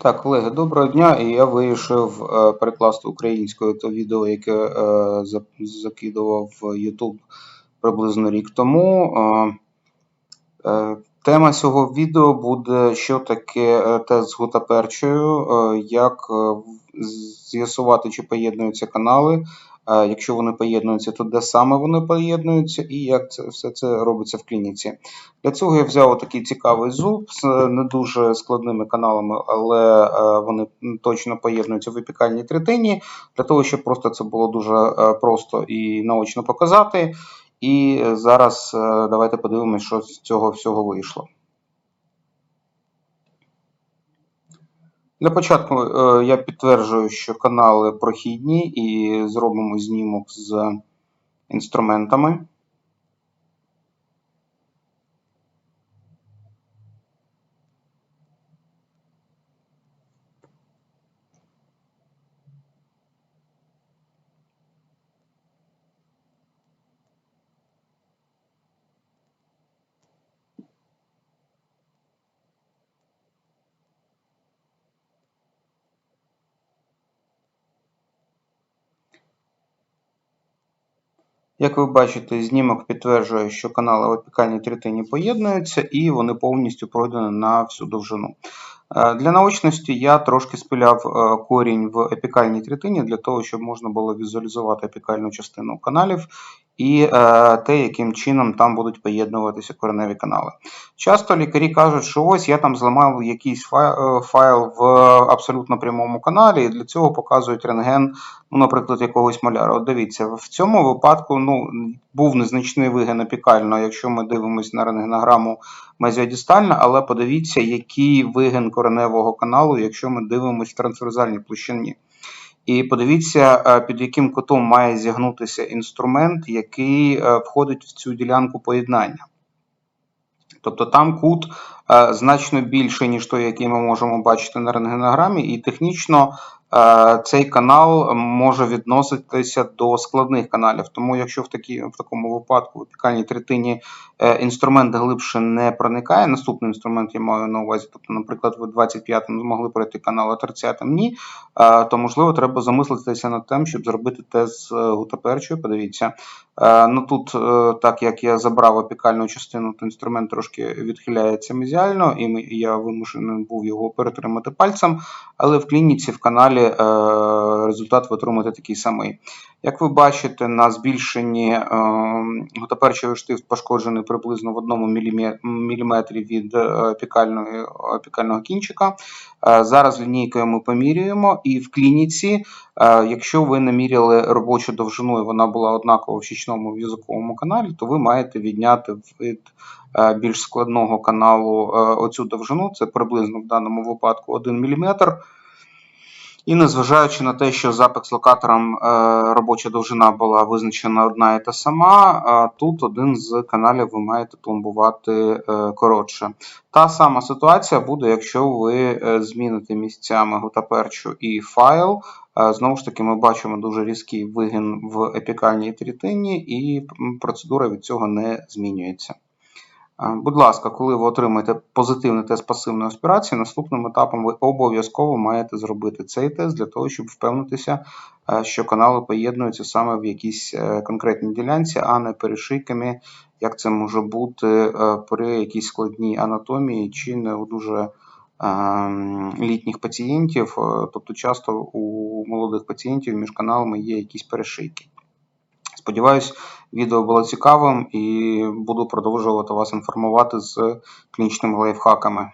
Так, колеги, доброго дня. І я вирішив е, перекласти українською то відео, яке е, закидував в YouTube приблизно рік тому. Е, Тема цього відео буде, що таке тест з гутаперчою, як з'ясувати, чи поєднуються канали. Якщо вони поєднуються, то де саме вони поєднуються, і як це все це робиться в клініці. Для цього я взяв такий цікавий зуб з е, не дуже складними каналами, але е, вони точно поєднуються в епікальній третині, для того, щоб просто це було дуже е, просто і наочно показати. І зараз давайте подивимося, що з цього всього вийшло. Для початку е, я підтверджую, що канали прохідні, і зробимо знімок з інструментами. Як ви бачите, знімок підтверджує, що канали в опікальній третині поєднуються і вони повністю пройдені на всю довжину. Е, Для наочності я трошки спиляв е, корінь в епікальній третині для того, щоб можна було візуалізувати епікальну частину каналів і е, те, яким чином там будуть поєднуватися кореневі канали. Часто лікарі кажуть, що ось я там зламав якийсь файл, файл в абсолютно прямому каналі, і для цього показують рентген, ну, наприклад, якогось маляра. От дивіться, в цьому випадку ну, був незначний вигин епікально, якщо ми дивимося на рентгенограму мезіодістально, але подивіться, який вигин кореневого каналу, якщо ми дивимося в трансверзальній площині. І подивіться, е, під яким кутом має зігнутися інструмент, який е, входить в цю ділянку поєднання. Тобто там кут значно більший, ніж той, який ми можемо бачити на рентгенограмі, і технічно е, цей канал може відноситися до складних каналів. Тому, якщо в, такі, в такому випадку в опікальній третині е, інструмент глибше не проникає, наступний інструмент я маю на увазі, тобто, наприклад, ви 25-м змогли пройти канал, а 30-м ні, е, то можливо треба замислитися над тим, щоб зробити тест з е, гутаперчою. Подивіться, Е, Ну тут, е, так як я забрав опікальну частину, то інструмент трошки відхиляється і ми- і я вимушений був його перетримати пальцем. Але в клініці в каналі е, результат ви отримаєте такий самий. Як ви бачите, на збільшенні е, гутаперчевий штифт пошкоджений приблизно в одному мілімі- міліметрі від е, опікального кінчика. Зараз лінійкою ми помірюємо, і в клініці Якщо ви наміряли робочу довжину і вона була однакова в щічному в язиковому каналі, то ви маєте відняти від е, більш складного каналу е, оцю довжину, це приблизно в даному випадку 1 мм. І незважаючи на те, що з локатором е, робоча довжина була визначена одна і та сама, е, тут один з каналів ви маєте пломбувати е, коротше. Та сама ситуація буде, якщо ви е, зміните місцями гутаперчу і файл. Знову ж таки, ми бачимо дуже різкий вигин в епікальній трітині, і процедура від цього не змінюється. Будь ласка, коли ви отримаєте позитивний тест пасивної аспірації, наступним етапом ви обов'язково маєте зробити цей тест для того, щоб впевнитися, що канали поєднуються саме в якійсь е, конкретній ділянці, а не перешийками, як це може бути е, при якійсь складній анатомії чи не у дуже ем, літніх пацієнтів. Е, Тобто часто у молодих пацієнтів між каналами є якісь перешийки. Сподіваюсь, відео було цікавим і буду продовжувати вас інформувати з клінічними лайфхаками.